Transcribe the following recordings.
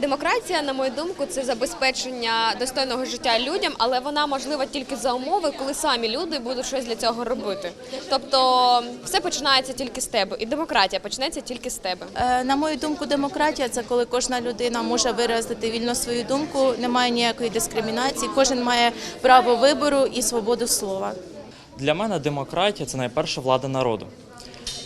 Демократія, на мою думку, це забезпечення достойного життя людям, але вона можлива тільки за умови, коли самі люди будуть щось для цього робити. Тобто все починається тільки з тебе, і демократія почнеться тільки з тебе. Е, На мою думку, демократія це коли кожна людина може виразити вільно свою думку, немає ніякої дискримінації, кожен має право вибору і свободу слова. Для мене демократія це найперша влада народу.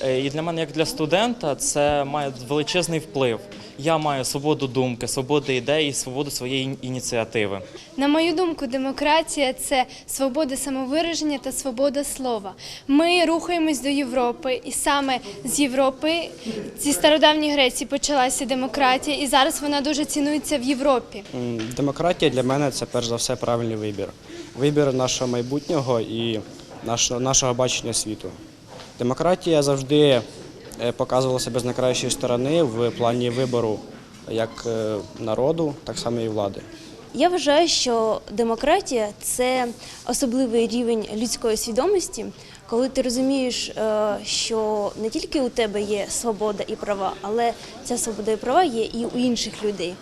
Е, І для мене, як для студента, це має величезний вплив. Я маю свободу думки, свободу ідей і свободу своєї ініціативи. На мою думку, демократія це свобода самовираження та свобода слова. Ми рухаємось до Європи, і саме з Європи зі стародавньої Греції почалася демократія, і зараз вона дуже цінується в Європі. Демократія для мене це перш за все правильний вибір. Вибір нашого майбутнього і нашого бачення світу. Демократія завжди е, показувала себе з найкращої сторони в плані вибору як е, народу, так само і влади. Я вважаю, що демократія це особливий рівень людської свідомості, коли ти розумієш, е, що не тільки у тебе є свобода і права, але ця свобода і права є і у інших людей.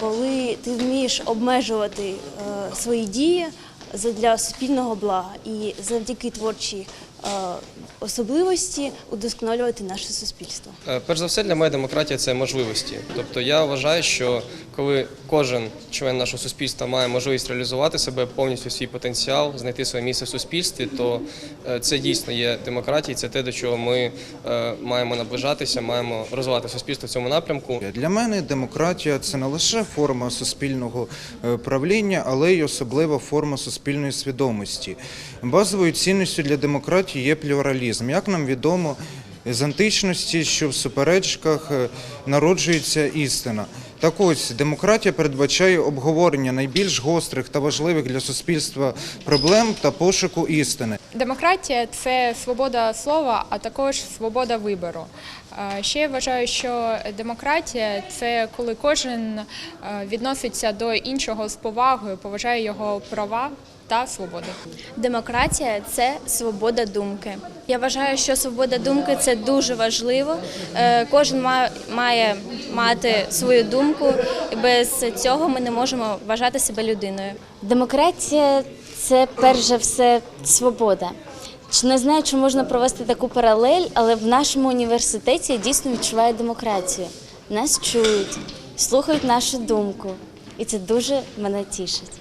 Коли ти вмієш обмежувати свої дії для суспільного блага і завдяки творчій особливості удосконалювати наше суспільство. Е, Перш за все, для мене демократія це можливості. Тобто я вважаю, що коли кожен член нашого суспільства має можливість реалізувати себе повністю свій потенціал, знайти своє місце в суспільстві, то е, це дійсно є демократія, це те, до чого ми е, маємо наближатися, маємо розвивати суспільство в цьому напрямку. Для мене демократія це не лише форма суспільного е, правління, але й особлива форма суспільної свідомості. Базовою цінністю для демократії є плюралізм. Як нам відомо з античності, що в суперечках е, народжується істина. Так ось демократія передбачає обговорення найбільш гострих та важливих для суспільства проблем та пошуку істини. Демократія це свобода слова, а також свобода вибору. Ще я вважаю, що демократія це коли кожен е, відноситься до іншого з повагою, поважає його права та свободи. Демократія це свобода думки. Я вважаю, що свобода думки це дуже важливо. Е, Кожен ма- має мати свою думку, і без цього ми не можемо вважати себе людиною. Демократія це перш за все свобода. Не знаю, чи можна провести таку паралель, але в нашому університеті я дійсно відчуваю демократію. Нас чують, слухають нашу думку, і це дуже мене тішить.